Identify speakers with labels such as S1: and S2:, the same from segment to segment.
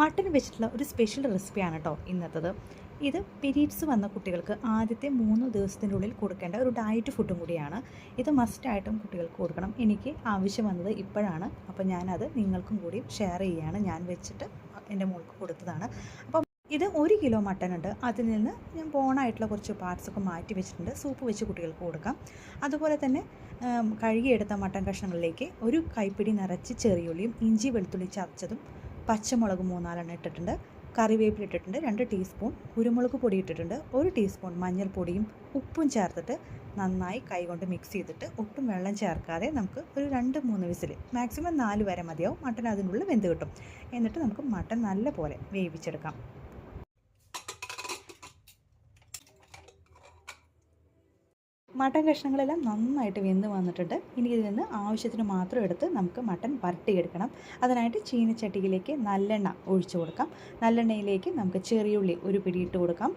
S1: Mutton വെച്ചിട്ടുള്ള ഒരു special റെസിപ്പിയാണ് കേട്ടോ ഇന്നത്തത്. ഇത് പീരീഡ്സ് വന്ന കുട്ടികൾക്ക് ആദ്യത്തെ മൂന്ന് ദിവസത്തിന്റെ ഉള്ളിൽ കൊടുക്കേണ്ട ഒരു ഡയറ്റ് ഫുഡും കൂടിയാണ്. ഇത് മസ്റ്റായിട്ടും കുട്ടികൾക്ക് കൊടുക്കണം. എനിക്ക് ആവശ്യം വന്നത് ഇപ്പോഴാണ്. അപ്പോൾ ഞാനത് നിങ്ങൾക്കും കൂടി ഷെയർ ചെയ്യുകയാണ് ഞാൻ വെച്ചിട്ട് എന്റെ മോൾക്ക് കൊടുത്തതാണ്. അപ്പം ഇത് ഒരു കിലോ മട്ടൺ ഉണ്ട്. അതിൽ നിന്ന് ഞാൻ ബോണായിട്ടുള്ള കുറച്ച് പാർട്സൊക്കെ മാറ്റി വെച്ചിട്ടുണ്ട്. സൂപ്പ് വെച്ച് കുട്ടികൾക്ക് കൊടുക്കാം. അതുപോലെ തന്നെ കഴുകിയെടുത്ത മട്ടൺ കഷ്ണങ്ങളിലേക്ക് ഒരു കൈപ്പിടി നിറച്ച് ചെറിയുള്ളിയും ഇഞ്ചി വെളുത്തുള്ളി ചതച്ചതും പച്ചമുളക് മൂന്നാലെണ്ണം ഇട്ടിട്ടുണ്ട് കറിവേപ്പില ഇട്ടിട്ടുണ്ട് രണ്ട് ടീസ്പൂൺ കുരുമുളക് പൊടി ഇട്ടിട്ടുണ്ട് ഒരു ടീസ്പൂൺ മഞ്ഞൾപ്പൊടിയും ഉപ്പും ചേർത്തിട്ട് നന്നായി കൈകൊണ്ട് മിക്സ് ചെയ്തിട്ട് ഒട്ടും വെള്ളം ചേർക്കാതെ നമുക്ക് ഒരു രണ്ട് മൂന്ന് വിസിൽ മാക്സിമം നാല് വരെ മതിയാവും മട്ടൻ അതിനുള്ളിൽ വെന്ത് കിട്ടും. എന്നിട്ട് നമുക്ക് മട്ടൻ നല്ല പോലെ വേവിച്ചെടുക്കാം. മട്ടൻ കഷ്ണങ്ങളെല്ലാം നന്നായിട്ട് വെന്ത് വന്നിട്ടുണ്ട്. ഇനി ഇതിൽ നിന്ന് ആവശ്യത്തിന് മാത്രം എടുത്ത് നമുക്ക് മട്ടൻ വരട്ടിയെടുക്കണം അതിനായിട്ട് ചീനച്ചട്ടിയിലേക്ക് നല്ലെണ്ണ ഒഴിച്ചു കൊടുക്കാം. നല്ലെണ്ണയിലേക്ക് നമുക്ക് ചെറിയുള്ളി ഒരു പിടി ഇട്ട് കൊടുക്കാം.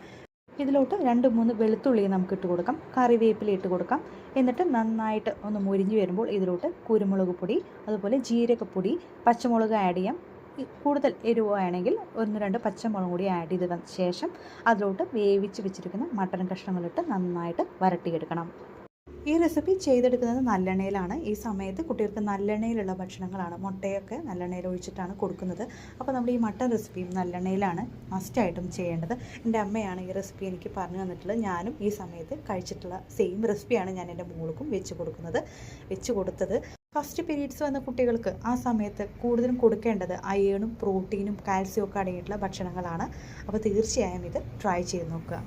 S1: ഇതിലോട്ട് രണ്ട് മൂന്ന് വെളുത്തുള്ളി നമുക്ക് ഇട്ട് കൊടുക്കാം. കറിവേപ്പില ഇട്ട് കൊടുക്കാം. എന്നിട്ട് നന്നായിട്ട് ഒന്ന് മുരിഞ്ഞ് വരുമ്പോൾ ഇതിലോട്ട് കുരുമുളക് പൊടി അതുപോലെ ജീരകപ്പൊടി പച്ചമുളക് ആഡ് ചെയ്യാം. കൂടുതൽ എരിവാണെങ്കിൽ ഒന്ന് രണ്ട് പച്ചമുളക് കൂടി ആഡ് ചെയ്ത ശേഷം അതിലോട്ട് വേവിച്ച് വെച്ചിരിക്കുന്ന മട്ടൻ കഷ്ണങ്ങളിട്ട് നന്നായിട്ട് വരട്ടിയെടുക്കണം. ഈ റെസിപ്പി ചെയ്തെടുക്കുന്നത് നല്ലെണ്ണയിലാണ്. ഈ സമയത്ത് കുട്ടികൾക്ക് നല്ലെണ്ണയിലുള്ള ഭക്ഷണങ്ങളാണ്. മുട്ടയൊക്കെ നല്ലെണ്ണയിൽ ഒഴിച്ചിട്ടാണ് കൊടുക്കുന്നത്. അപ്പോൾ നമ്മൾ ഈ മട്ടൻ റെസിപ്പിയും നല്ലെണ്ണയിലാണ് മസ്റ്റായിട്ടും ചെയ്യേണ്ടത്. എന്റെ അമ്മയാണ് ഈ റെസിപ്പി എനിക്ക് പറഞ്ഞു തന്നിട്ടുള്ളത്. ഞാനും ഈ സമയത്ത് കഴിച്ചിട്ടുള്ള സെയിം റെസിപ്പിയാണ് ഞാൻ എന്റെ മോൾക്കും വെച്ച് കൊടുക്കുന്നത്. വെച്ച് കൊടുത്തത്. ഫസ്റ്റ് പീരീഡ്സ് വന്ന കുട്ടികൾക്ക് ആ സമയത്ത് കൂടുതലും കൊടുക്കേണ്ടത് അയേണും പ്രോട്ടീനും കാൽസ്യവും ഒക്കെ അടങ്ങിയിട്ടുള്ള ഭക്ഷണങ്ങളാണ്. അപ്പോൾ തീർച്ചയായും ഇത് ട്രൈ ചെയ്ത് നോക്കുക.